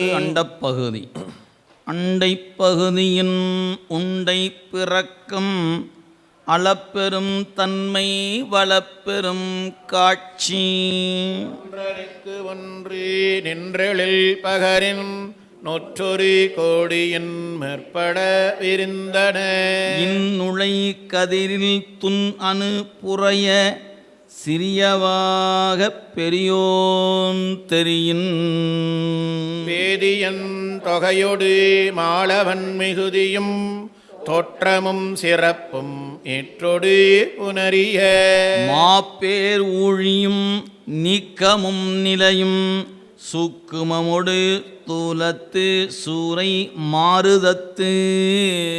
அண்டப்பகுதி. அண்டைப்பகுதியின் உண்டை பிறக்கும் அளப்பெரும் தன்மை வளப்பெரும் காட்சி. ஒன்றனுக்கு ஒன்றி நின்றெழில் பகரின் நொற்றொரு கோடியின் மேற்பட விரிந்தன. இந்நுழை கதிரில் துன் அணு புறைய சிறியவாகப் பெரியோன் தெரியின். வேதியன் தொகையொடு மாளவன் மிகுதியும் தோற்றமும் சிறப்பும் ஏற்றொடு புனரிய மாப்பேர் ஊழியும் நீக்கமும் நிலையும் சூக்குமமொடு தூலத்து சூரை மாறுதத்து.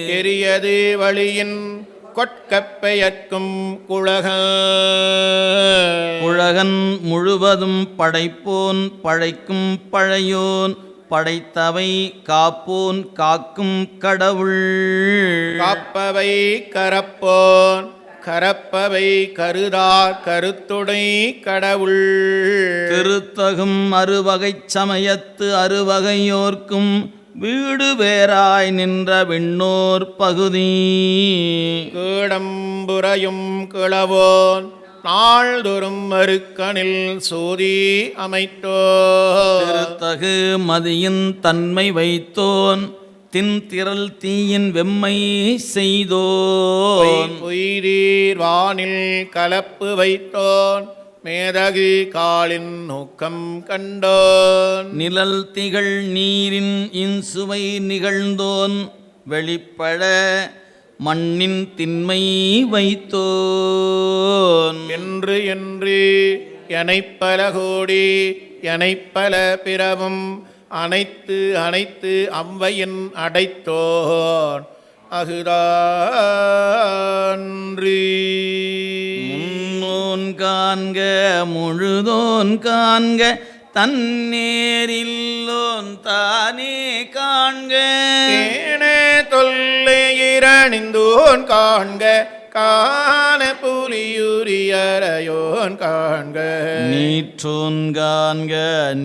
எரியது வழியின் கொட்கப்பெயர்க்கும் குழக உலகன் முழுவதும் படைப்போன் பழைக்கும் பழையோன் படைத்தவை காப்போன் காக்கும் கடவுள். காப்பவை கரப்போன் கரப்பவை கருதா கருத்துடை கடவுள். திருத்தகும் அறுவகைச் சமயத்து அறுவகையோர்க்கும் வீடு வேறாய் நின்ற விண்ணோர் பகுதி. கீடம்புரையும் கிளவோன் நாள்தோறும் மறுக்கனில் சோதி அமைத்தோ. திருத்தகு மதியின் தன்மை வைத்தோன் தின்திரள் தீயின் வெம்மை செய்தோன். பொய்தீர் வானில் கலப்பு வைத்தோன் மேதகு காலின் நோக்கம் கண்டோன். நிழல் திகழ் நீரின் இன்சுவை நிகழ்ந்தோன் வெளிப்பட மண்ணின் திண்மை வைத்தோன். என்று என்று எனைப்பல கோடி எனைப்பல பிறவும் அனைத்து அனைத்து அவ்வையின் அடைத்தோன். அகுதான்றி முன்னோன் காண்க முழுதோன் காண்க தன்னேரில்லோன் தானே காண்க. ஏனே தொல்லை இரணிந்தோன் காண்க காண புலியுரியறையோன் காண்க. நீற்றோன் காண்க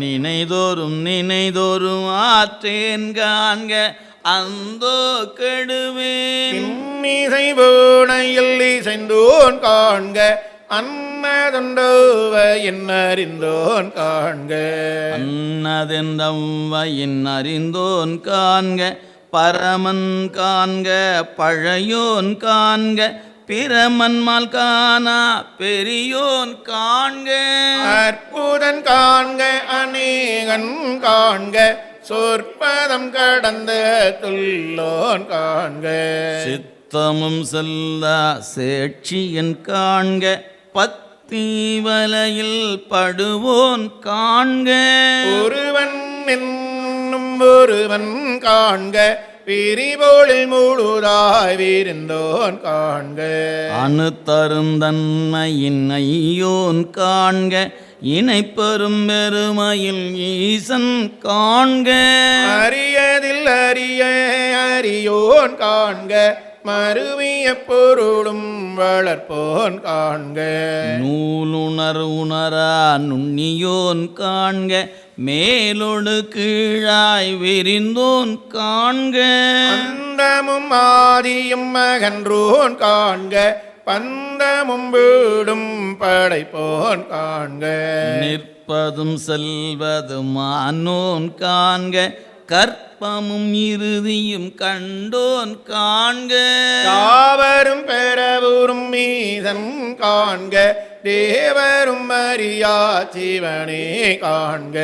நினைதோறும் நினைதோறும் ஆற்றேன் காண்க. அந்தோ கெடுவேன். இம்மிசை வீணையில் இசைந்தோன் காண்க அன்னதண்டோவ என்னறிந்தோன் காண்க. அன்னதென்றவையின் அறிந்தோன் காண்க பரமன் காண்க பழையோன் காண்க பிரமன்மால் காணா பெரியோன் காண்க. அற்புதன் காண்க அநேகன் காண்க சொற்பதம் கடந்த துள்ளோன் காண்க. சித்தமும் செல்லா சேட்சியன் காண்க பத்தி வலையில் படுவோன் காண்க. ஒருவன் என்னும் ஒருவன் காண்க விரிபோளில் முழுதாய் விரிந்தோன் காண்க. அணு தருந்தன்மையின் ஐயோன் காண்க இணைப்பெரும் பெருமையில் ஈசன் காண்க. அரியதில் அரிய அரியோன் காண்க. மருவிய பொருளும் வளர்ப்போன் காண்க. நூலுணர் உணரா நுண்ணியோன் காண்க. மேலொடு கீழாய் விரிந்தோன் காண்க. அந்தமும் ஆதியும் மகன்றோன் காண்க. பந்தமும் வீடும் படைப்போன் காண்க. நிற்பதும் செல்வதும் ஆனோன் காண்க. கற்பமும் இறுதியும் கண்டோன் காண்க. யாவரும் பெறவரும் மீதன் காண்க. தேவரும் அறியா சிவனே காண்க.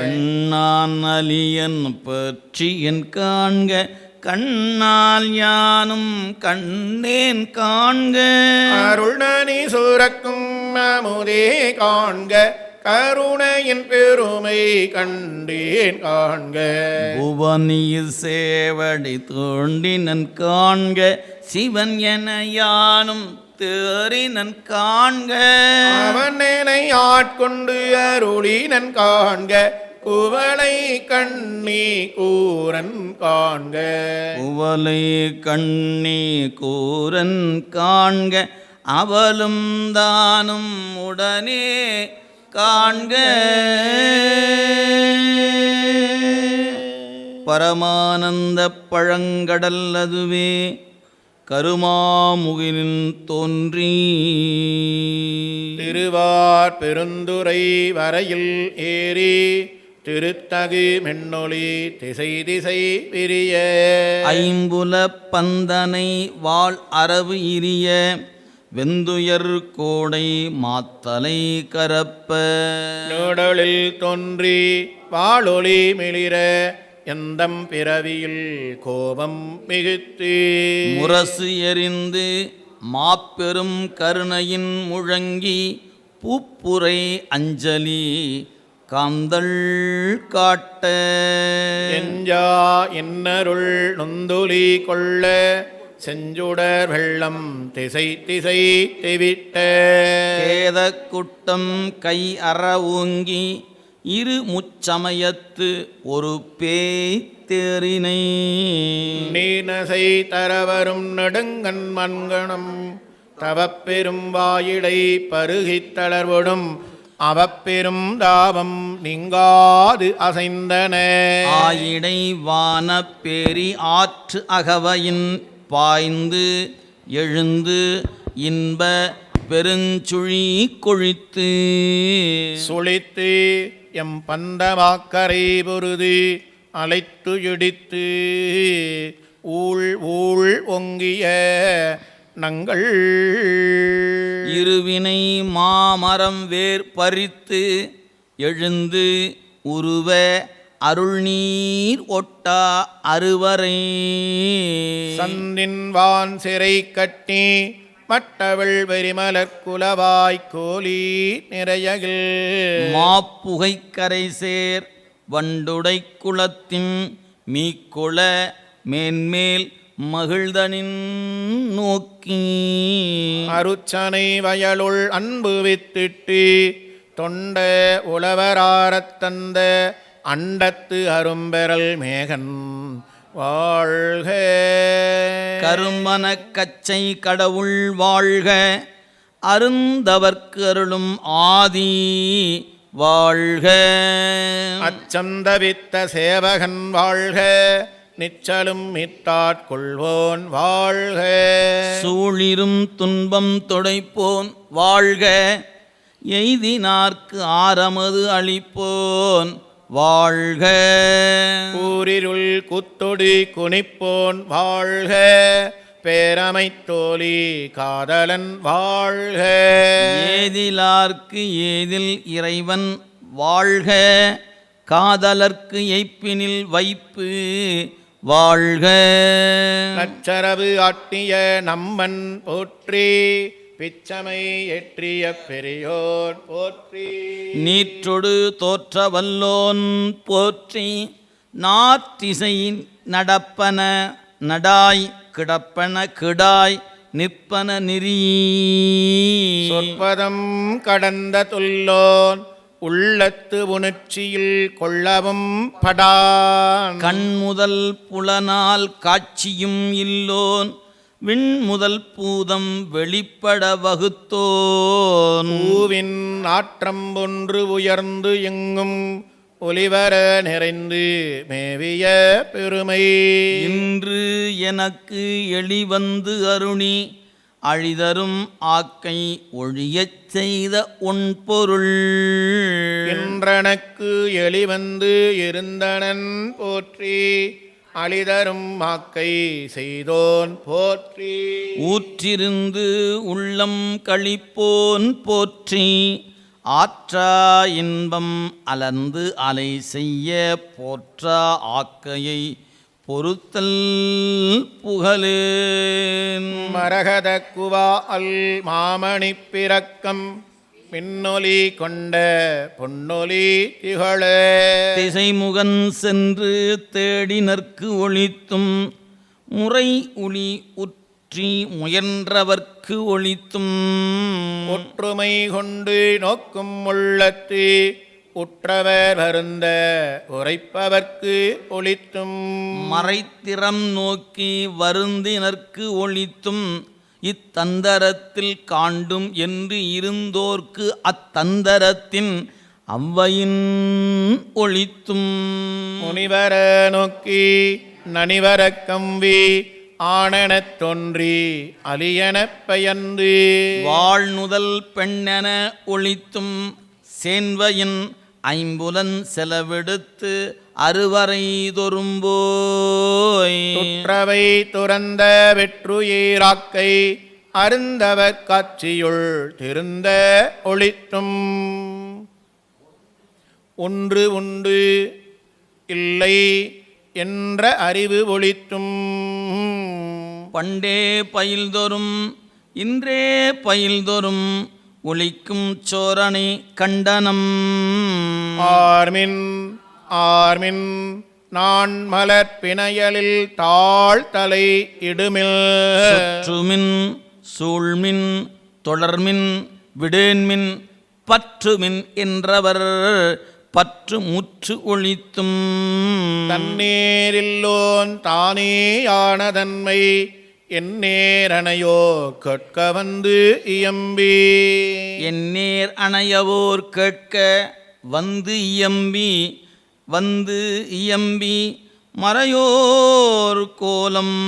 பெண்ணான் அலியன் பற்றியன் காண்க. கண்ணால் யானும் கண்டேன் காண்க. அருள்நனி சுரக்கும் அமுதே காண்க. கருணையின் பெருமை கண்டேன் காண்க. புவனியில் சேவடி தோண்டினன் காண்க. சிவன் என யானும் தேறினன் காண்க. அவன் ஆட்கொண்டு அருளினன் காண்க. குவளை கண்ணி கூரன் காண்க. உவலை கண்ணி கூரன் காண்க அவளும் தானும் உடனே காண்க. பரமானந்த பழங்கடல் அதுவே கருமாமுகிலின் தோன்றி. திருவார் பெருந்துரை வரையில் ஏறி திருத்தகு மென்னொளி திசை திசை பிரிய. ஐம்புல பந்தனை வாழ் அரவு இரிய. வெந்துயர் கோடை மாத்தலை கரப்ப. நூடலில் தோன்றி வாளொளி மிளிர. எந்தம் பிறவியில் கோபம் மிகுத்து. முரசு எறிந்து மாப்பெரும் கருணையின் முழங்கி. பூப்புரை அஞ்சலி காந்தள் காட்ட. எஞ்சா இன்னருள் நொந்துலி கொள்ள செஞ்சுடர் வெள்ளம் திசை திசை தெவிட்ட. கேத குட்டம் கை அற ஓங்கி இரு முச்சமயத்து ஒரு பேய் தேரினை நீனசை தரவரும் நெடுங்கண் மண்கணம் தவப்பெரும் வாயிடை பருகித் தளர்வொடும் அவப்பெரும் தாபம் நீங்காது அசைந்தன. ஆயிடை வான பேரி ஆற்று அகவையின் பாய்ந்து எழுந்து இன்ப பெருஞ்சுழி கொழித்து. சுழித்து எம் பந்தமாக்கரை பொருது அலைத்து இடித்து. ஊழ் ஊழ் ஒங்கிய நங்கள் இருவினை மாமரம் வேர் பறித்து எழுந்து உருவ அருள்நீர் ஒட்டா அறுவரை சந்தின் வான் சிறை கட்டி மட்டவள் வெறிமலர் குலவாய் கோலி நிறையகில். மாப்புகை கரை சேர் வண்டுடை குளத்தின் மீக்குள மேன்மேல் மகிழ்தனின் நோக்கி. அருச்சனை வயலுள் அன்பு வித்திட்டு தொண்ட உளவராரத் தந்த அண்டத்து அரும்பெறல் மேகன் வாழ்க. கரும்பன கச்சை கடவுள் வாழ்க அருந்தவர்க்கு அருளும் ஆதி வாழ்க. அச்சந்தவித்த சேவகன் வாழ்க நிச்சலும் மித்தாட்கொள்வோன் வாழ்க. சூழிரும் துன்பம் துடைப்போன் வாழ்க. எய்தினார்க்கு ஆரமது அளிப்போன் வாழ்க. ஊரிருள் குத்தொடி குனிப்போன் வாழ்க. பேரமைத் தோழி காதலன் வாழ்க. ஏதிலார்க்கு ஏதில் இறைவன் வாழ்க. காதலர்க்கு எய்ப்பினில் வைப்பு. வாழ்க. நச்சரவு ஆட்டிய நம்மன் போற்றி பிச்சமை எற்றிய பெரியோர் போற்றி. நீற்றொடு தோற்ற வல்லோன் போற்றி நாற்றிசை நடப்பன நடாய் கிடப்பன கிடாய் நிற்பன நெறி. சொற்பதம் கடந்த துல்லோன் உள்ளத்து உணர்ச்சியில் கொள்ளவும் படான். கண்முதல் புலனால் காட்சியும் இல்லோன் விண்முதல் பூதம் வெளிப்பட வகுத்தோன். பூவின் நாற்றம் ஒன்று உயர்ந்து எங்கும் ஒளிவர நிறைந்து மேவிய பெருமை. இன்று எனக்கு எளிவந்து அருணி அழிதரும் ஆக்கை ஒழியச் செய்த உன் பொருள். என்றனக்கு எளிவந்து இருந்தனன் போற்றி அழிதரும் மாக்கை செய்தோன் போற்றி. ஊற்றிருந்து உள்ளம் கழிப்போன் போற்றி ஆற்றா இன்பம் அலர்ந்து அலை செய்ய போற்றா ஆக்கையை பொறுத்தல் புகழேன். மரகத குவா அல் மாமணி பிறக்கம் மின்னொலி கொண்ட பொன்னொலி திகழ. திசைமுகன் சென்று தேடினர்க்கு ஒளித்தும் முறை ஒளி உற்றி முயன்றவர்க்கு ஒளித்தும் ஒற்றுமை கொண்டு நோக்கும் உள்ளத்து உற்றவர் வருந்த உரைப்பவர்க்கு ஒளித்தும். மறைத்திறம் நோக்கி வருந்தினர்க்கு ஒளித்தும். இத்தந்தரத்தில் காண்டும் என்று இருந்தோர்க்கு அத்தந்தரத்தின் அவ்வையின் ஒளித்தும். முனிவர நோக்கி நனிவரக் கம்பி ஆணெனத் தோன்றி அலியனப் பயந்து வாழ்நுதல் பெண்ணென ஒளித்தும். சேன்வையின் ஐம்புலன் செலவெடுத்து அறுவரை தொரும்போய் துற்றவை துறந்த வெற்றுயிராக்கை அருந்தவர் காட்சியுள் திருந்த ஒளித்தும். ஒன்று உண்டு இல்லை என்ற அறிவு ஒளித்தும். பண்டே பயில்தொறும் இன்றே பயில்தொறும் ஒளிக்கும் சோரணை கண்டனம். ஆர்மின் ஆர்மின் நான் மலர் பிணையலில் தாழ் தலை இடுமில். சுற்றுமின் சூழ்மின் தொடர்மின் விடேன்மின் பற்றுமின் என்றவர் பற்று முற்று ஒளித்தும் தன்னேரில்லோன் தானேயானதன்மை என் நேரணையோ கேட்க வந்து இயம்பி. எந்நேர் அணையவோர் கேட்க வந்து இயம்பி வந்து இயம்பி. மறையோர் கோலம்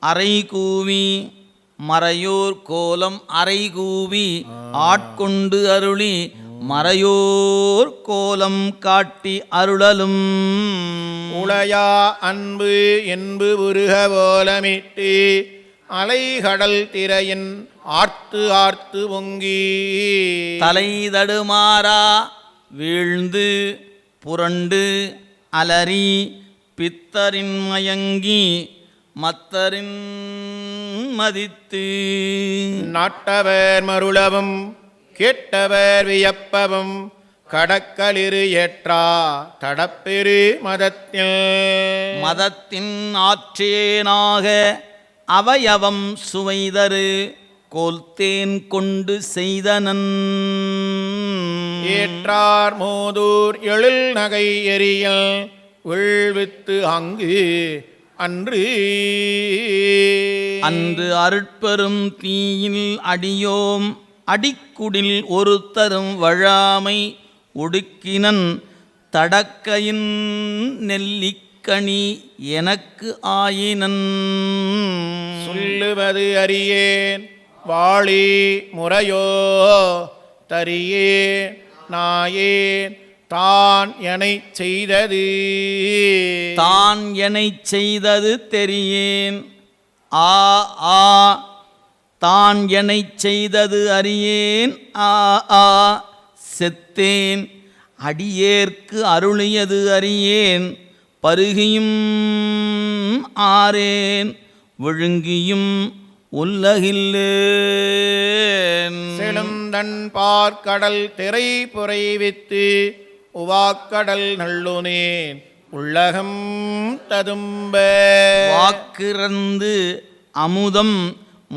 அறை கூவி மறையோர் கோலம் அறை கூவி. ஆட்கொண்டு அருளி மறையோர் கோலம் காட்டி அருளலும். உளையா அன்பு என்பு உருக போலமிட்டு அலைகடல் திரையின் ஆர்த்து ஆர்த்து பொங்கி. தலை தடுமாறா வீழ்ந்து புரண்டு அலறி பித்தரின் மயங்கி மத்தரின் மதித்து. நாட்டவர் மருளவும் கேட்டவர் வியப்பவும் கடக்கலிரு ஏற்றா தடப்பெரு மதத்தில் மதத்தின் ஆற்றேனாக அவயவம் சுவைதரு கோல்தேன் கொண்டு செய்தனன். ஏற்றார் மோதூர் எழில் நகை எரியல் உள்வித்து அங்கு அன்று. அன்று அருட்பெரும் தீயில் அடியோம் அடிக்குடில் ஒருத்தரும் வழாமை ஒடுக்கினன் தடக்கையின் நெல்லிக்கனி எனக்கு ஆயினன். சொல்லுவது அறியேன் வாழி முறையோ தரியே நாயேன் தான் எனைச் செய்தது. தான் எனைச் செய்தது தெரியேன். ஆ ஆ தான் எனைச் செய்தது அறியேன். ஆ ஆ செத்தேன். அடியேற்கு அருளியது அறியேன். பருகியும் ஆரேன் விழுங்கியும் உலகில்லேன் செழுந்தன் பார்க்கடல் திரை புரைவித்து உவாக்கடல் நள்ளுனேன் உள்ளகம் ததும்ப. வாக்கிறந்து அமுதம்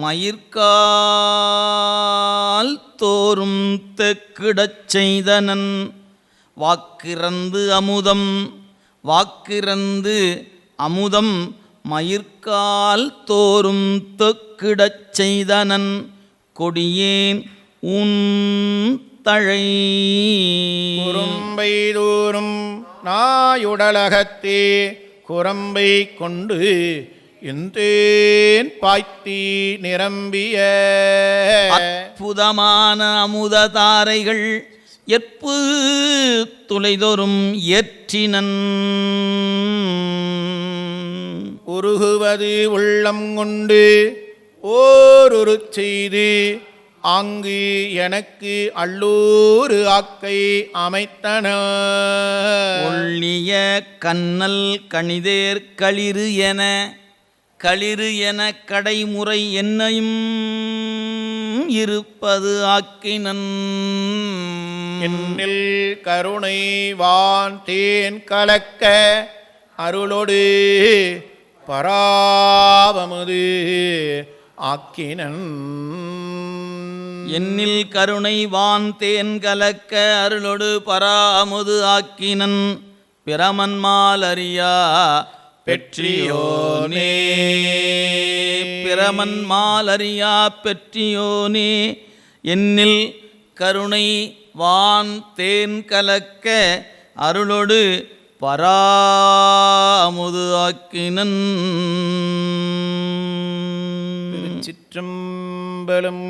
மயிர்கால் தோறும் தெக்கிடச் செய்தனன். வாக்கிறந்து அமுதம் வாக்கிறந்து அமுதம் மயிர்கால் தோறும் தெக்கிடச் செய்தனன். கொடியேன் உன் தழை. தூரும் நாயுடலகத்தே குரம்பை கொண்டு எந்தேன் பாய்த்தி நிரம்பிய. அற்புதமான அமுத தாரைகள் எப்பு துளைதொறும் ஏற்றினன். உருகுவது உள்ளம் கொண்டு ஓரொரு செய்து ஆங்கு எனக்கு அல்லூறு ஆக்கை அமைத்தன. ஒள்ளிய கண்ணல் கணிதேர் களிறு என களிறு என கடைமுறை என்னையும் இருப்பது ஆக்கினன். என்னில் கருணை வான் தேன் கலக்க அருளொடு பராவமுது ஆக்கினன். என்னில் கருணை வான் தேன் கலக்க அருளொடு பராமுது ஆக்கினன். பிரமன்மால் அறியா பெற்றியோனே பிரமன் மாலறியா பெற்றியோனே என்னில் கருணை வான் தேன் கலக்க அருளொடு பராமுது ஆக்கினன். சிற்றம்பலம்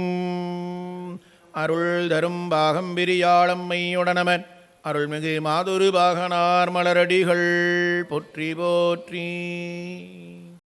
அருள் தரும் பாகம் பிரியாளம்மையுடனமன் அருள்மிகு மாதுரு பாகனார் மலரடிகள் பொற்றி போற்றி.